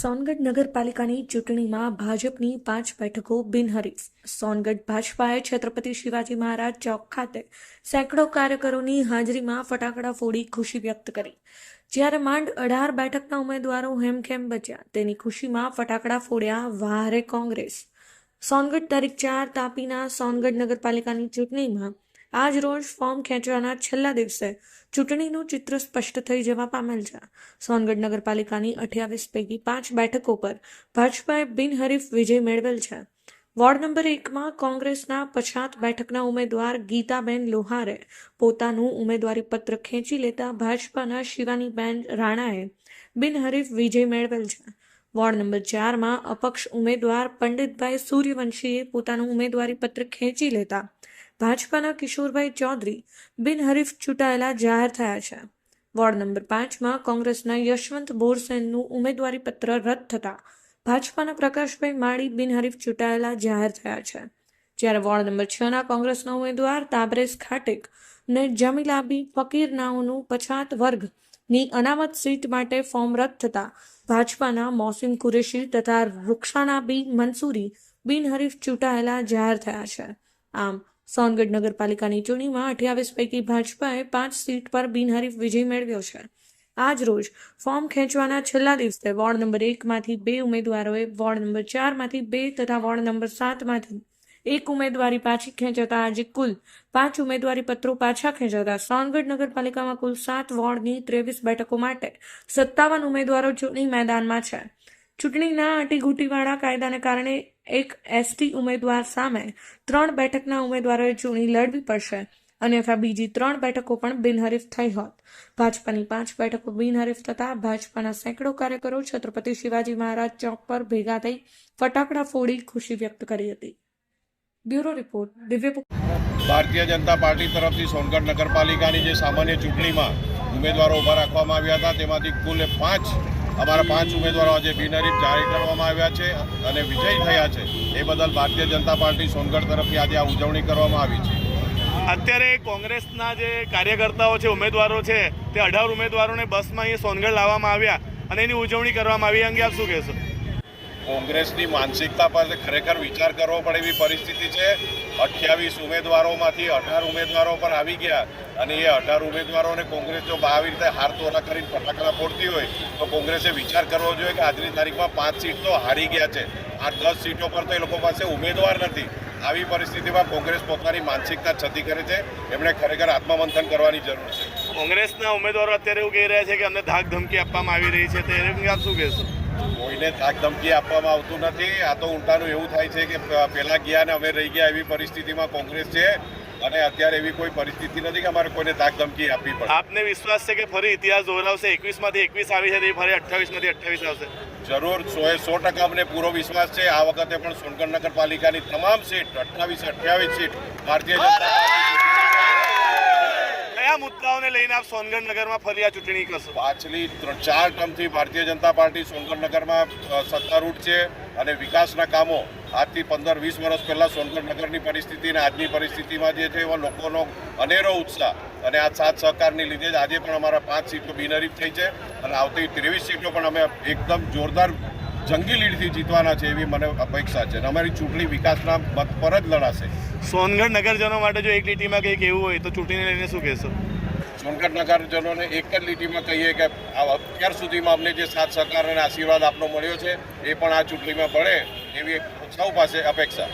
સોનગઢ નગરપાલિકાની ચૂંટણીમાં ભાજપની પાંચ બેઠકો બિનહરીફ. સોનગઢ ભાજપાએ છત્રપતિ શિવાજી મહારાજ ચોક ખાતે સેંકડો કાર્યકરોની હાજરીમાં ફટાકડા ફોડી ખુશી વ્યક્ત કરી. જ્યારે માંડ અઢાર બેઠકના ઉમેદવારો હેમખેમ બચ્યા, તેની ખુશીમાં ફટાકડા ફોડ્યા વારે કોંગ્રેસ. સોનગઢ તારીખ ચાર તાપીના સોનગઢ નગરપાલિકાની ચૂંટણીમાં આજ રોજ ફોર્મ ખેંચવાના છેલ્લા દિવસે ચૂંટણીનું ચિત્ર સ્પષ્ટ થઈ જવા પામેલ છે. સોનગઢ નગરપાલિકાની અઠ્યાવીસ પૈકી પાંચ બેઠકો પર ભાજપાએ બિનહરીફ વિજય મેળવેલ છે. વોર્ડ નંબર એકમાં કોંગ્રેસના પછાત બેઠકના ઉમેદવાર ગીતાબેન લોહારે પોતાનું ઉમેદવારી પત્ર ખેંચી લેતા ભાજપાના શિવાનીબેન રાણાએ બિનહરીફ વિજય મેળવેલ છે. વોર્ડ નંબર ચારમાં અપક્ષ ઉમેદવાર પંડિતભાઈ સૂર્યવંશીએ પોતાનું ઉમેદવારી પત્ર ખેંચી લેતા ભાજપાના કિશોરભાઈ ચૌધરી બિનહરીફ ચૂંટાયેલા જાહેર થયા છે. વોર્ડ નંબર પાંચમાં કોંગ્રેસના યશવંત બોરસેનનું ઉમેદવારી પત્ર રદ થતા ભાજપાના પ્રકાશભાઈ માળી બિનહરીફ ચૂંટાયેલા જાહેર થયા છે. જ્યારે વોર્ડ નંબર છના કોંગ્રેસના ઉમેદવાર તાબરેસ ખાટેક ને જમીલાબી ફકીર નાઓનું પછાત વર્ગની અનામત સીટ માટે ફોર્મ રદ થતા ભાજપાના મોસીમ કુરેશી તથા રૂક્ષાણાબી મંસૂરી બિનહરીફ ચૂંટાયેલા જાહેર થયા છે. આમ સોનગઢ નગરપાલિકાની ચૂંટણીમાં અઠ્યાવીસ પૈકી ભાજપાએ પાંચ સીટ પર બિનહરીફ વિજય મેળવ્યો છે. આજ રોજ ફોર્મ ખેંચવાના છેલ્લા દિવસે વોર્ડ નંબર એકમાંથી બે ઉમેદવારોએ વોર્ડ નંબર ચારમાંથી બે તથા વોર્ડ નંબર સાતમાંથી એક ઉમેદવારી પાછી ખેંચાતા આજે કુલ પાંચ ઉમેદવારી પત્રો પાછા ખેંચાતા સોનગઢ નગરપાલિકામાં કુલ સાત વોર્ડની ત્રેવીસ બેઠકો માટે સત્તાવન ઉમેદવારો ચૂંટણી મેદાનમાં છે. ચૂંટણીના અટીઘૂટીવાળા કાયદાને કારણે એક એસટી ઉમેદવાર સામે ત્રણ બેઠકના ઉમેદવારોએ ચૂંટણી લડવી પડશે અન્યથા બીજી ત્રણ બેઠકો પણ બિનહરીફ થઈ હોત. ભાજપાની પાંચ બેઠકો બિનહરીફ થતા ભાજપાના સેંકડો કાર્યકરો છત્રપતિ શિવાજી મહારાજ ચોક પર ભેગા થઈ ફટાકડા ફોડી ખુશી વ્યક્ત કરી હતી. બ્યુરો રિપોર્ટ, દિવ્ય ભારતીય જનતા પાર્ટી તરફથી સોનગઢ નગરપાલિકાની જે સામાન્ય ચૂંટણીમાં ઉમેદવારો ઊભા રાખવામાં આવ્યા હતા, તેમાંથી કુલ પાંચ અમારા પાંચ ઉમેદવારો આજે બિનહરીફ જાહેર કરવામાં આવ્યા છે અને વિજય થયા છે. એ બદલ ભારતીય જનતા પાર્ટી સોનગઢ તરફથી આજે આ ઉજવણી કરવામાં આવી છે. અત્યારે કોંગ્રેસના જે કાર્યકર્તાઓ છે, ઉમેદવારો છે, તે અઢાર ઉમેદવારોને બસમાં અહીંયા સોનગઢ લાવવામાં આવ્યા અને એની ઉજવણી કરવામાં આવી. અંગે આપ શું કહેશો? કોંગ્રેસની માનસિકતા પર ખરેખર વિચાર કરવો પડે એવી પરિસ્થિતિ છે. અઠ્યાવીસ ઉમેદવારોમાંથી અઢાર ઉમેદવારો પર આવી ગયા અને એ અઢાર ઉમેદવારોને કોંગ્રેસ જો આવી રીતે હાર તોલા કરીને ફટાકડા ફોડતી હોય, તો કોંગ્રેસે વિચાર કરવો જોઈએ કે આજની તારીખમાં પાંચ સીટ તો હારી ગયા છે. આ દસ સીટો પર તો એ લોકો પાસે ઉમેદવાર નથી. આવી પરિસ્થિતિમાં કોંગ્રેસ પોતાની માનસિકતા છતી કરે છે. એમણે ખરેખર આત્મમંથન કરવાની જરૂર છે. કોંગ્રેસના ઉમેદવારો અત્યારે એવું કહી રહ્યા છે કે અમને ધાક ધમકી આપવામાં આવી રહી છે. તો એને આપ શું કહેશો? કોઈને તાક ધમકી આપવામાં આવતું નથી. આ તો ઉલટાનું એવું થાય છે કે પહેલાં ગયા ને અમે રહી ગયા એવી પરિસ્થિતિમાં કોંગ્રેસ છે અને અત્યારે એવી કોઈ પરિસ્થિતિ નથી કે અમારે કોઈને તાક ધમકી આપવી પડે. આપને વિશ્વાસ છે કે ફરી ઇતિહાસ દોહરાવશે? એકવીસમાંથી એકવીસ આવી છે તે ફરી અઠ્ઠાવીસમાંથી અઠ્ઠાવીસ આવશે. જરૂર સો સો ટકા અમને પૂરો વિશ્વાસ છે. આ વખતે પણ સોનગઢ નગરપાલિકાની તમામ સીટ અઠ્ઠાવીસ અઠ્યાવીસ સીટ ભારતીય જનતા કયા મુદ્દાઓને લઈને આપ સોનગઢ નગરમાં ફરી આ ચૂંટણી કરશો? પાછલી ચાર ટર્મથી ભારતીય જનતા પાર્ટી સોનગઢ નગરમાં સત્તારૂઢ છે અને વિકાસના કામો આજથી પંદર વીસ વર્ષ પહેલાં સોનગઢ નગરની પરિસ્થિતિ અને આજની પરિસ્થિતિમાં જે છે એવા લોકોનો અનેરો ઉત્સાહ અને આ સાત સહકારની લીધે જ આજે પણ અમારા પાંચ સીટો બિનહરીફ થઈ છે અને આવતી ત્રેવીસ સીટો પણ અમે એકદમ જોરદાર જંગી લીડથી જીતવાના છે એવી મને અપેક્ષા છે અને અમારી ચૂંટણી વિકાસના મત પર જ લડાશે. સોનગઢ નગરજનો માટે જો એક લીટીમાં કંઈક એવું હોય તો ચૂંટણીને લઈને શું કહેશો? સોનગઢ નગરજનોને એક જ લીટીમાં કહીએ કે આ અત્યાર સુધીમાં અમને જે સાથ સહકાર અને આશીર્વાદ આપનો મળ્યો છે એ પણ આ ચૂંટણીમાં મળે એવી સૌ પાસે અપેક્ષા.